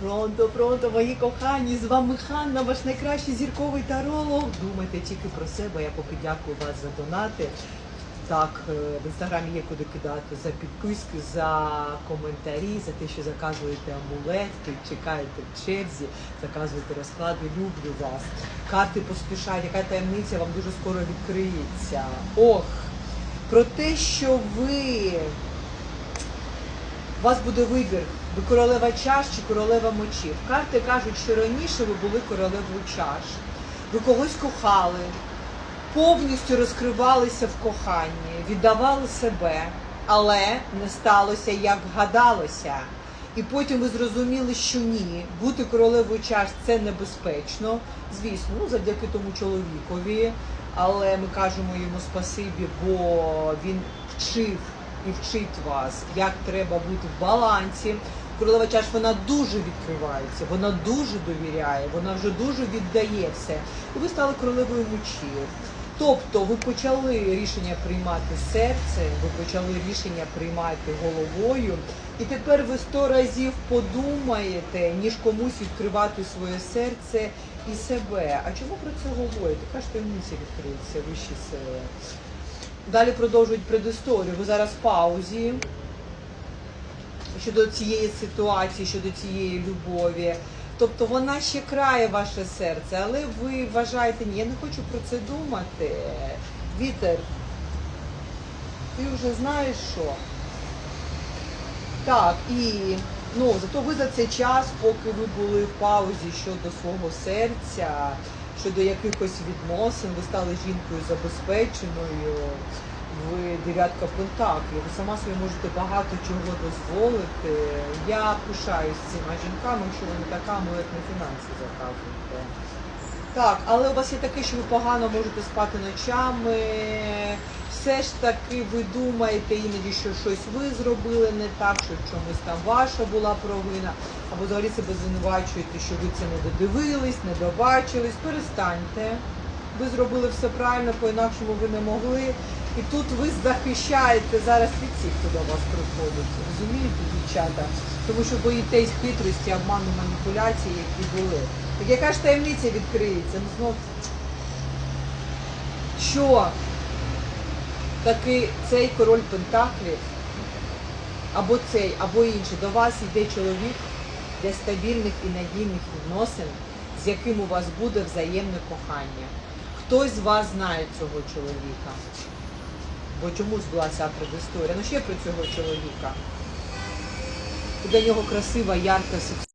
Пронто, пронто, мої кохані, з вами Ханна, ваш найкращий зірковий таролог. Думайте тільки про себе. Я поки дякую вас за донати. Так, е, в інстаграмі є куди кидати за підписки, за коментарі, за те, що заказуєте амулетки, чекаєте в черзі, заказуєте розклади. Люблю вас. Карти поспішають, яка таємниця вам дуже скоро відкриється. Ох, про те, що ви у вас буде вибір, ви королева чаш чи королева мочів. Карти кажуть, що раніше ви були королевою чаш, ви когось кохали, повністю розкривалися в коханні, віддавали себе, але не сталося, як гадалося. І потім ви зрозуміли, що ні, бути королевою чаш це небезпечно, звісно, ну завдяки тому чоловікові. Але ми кажемо йому спасибі, бо він вчив і вчить вас, як треба бути в балансі. Королева чаш вона дуже відкривається, вона дуже довіряє, вона вже дуже віддає все. І ви стали королевою мечів. Тобто ви почали рішення приймати серцем, ви почали рішення приймати головою, і тепер ви сто разів подумаєте, ніж комусь відкривати своє серце і себе. А чому про це говорите? Ж таємниця відкриється вищі сили? Далі продовжують предісторію. Ви зараз в паузі щодо цієї ситуації, щодо цієї любові. Тобто вона ще крає ваше серце, але ви вважаєте, ні, я не хочу про це думати. Вітер, ти вже знаєш що. Так, і ну, зато ви за цей час, поки ви були в паузі щодо свого серця, щодо якихось відносин, ви стали жінкою забезпеченою, ви дев'ятка пентаклів, ви сама собі можете багато чого дозволити. Я пишаюсь цими жінками, що вони така, на фінанси заказуєте. Так, але у вас є таке, що ви погано можете спати ночами. Все ж таки ви думаєте іноді, що щось ви зробили не так, що в чомусь там ваша була провина, або взагалі себе звинувачуєте, що ви це не додивились, не добачились. Перестаньте. Ви зробили все правильно, по-інакшому ви не могли. І тут ви захищаєте зараз від всіх, хто до вас приходить. Розумієте, дівчата? Тому що боїтесь хитрості, обману, маніпуляцій, які були. Так яка ж таємниця відкриється? Ну знов що таки цей король Пентаклів, або цей, або інший, до вас йде чоловік для стабільних і надійних відносин, з яким у вас буде взаємне кохання. Хтось з вас знає цього чоловіка. Бо чомусь була ця предісторія. Ну ще про цього чоловіка. Для нього красива, ярка, сексуальна.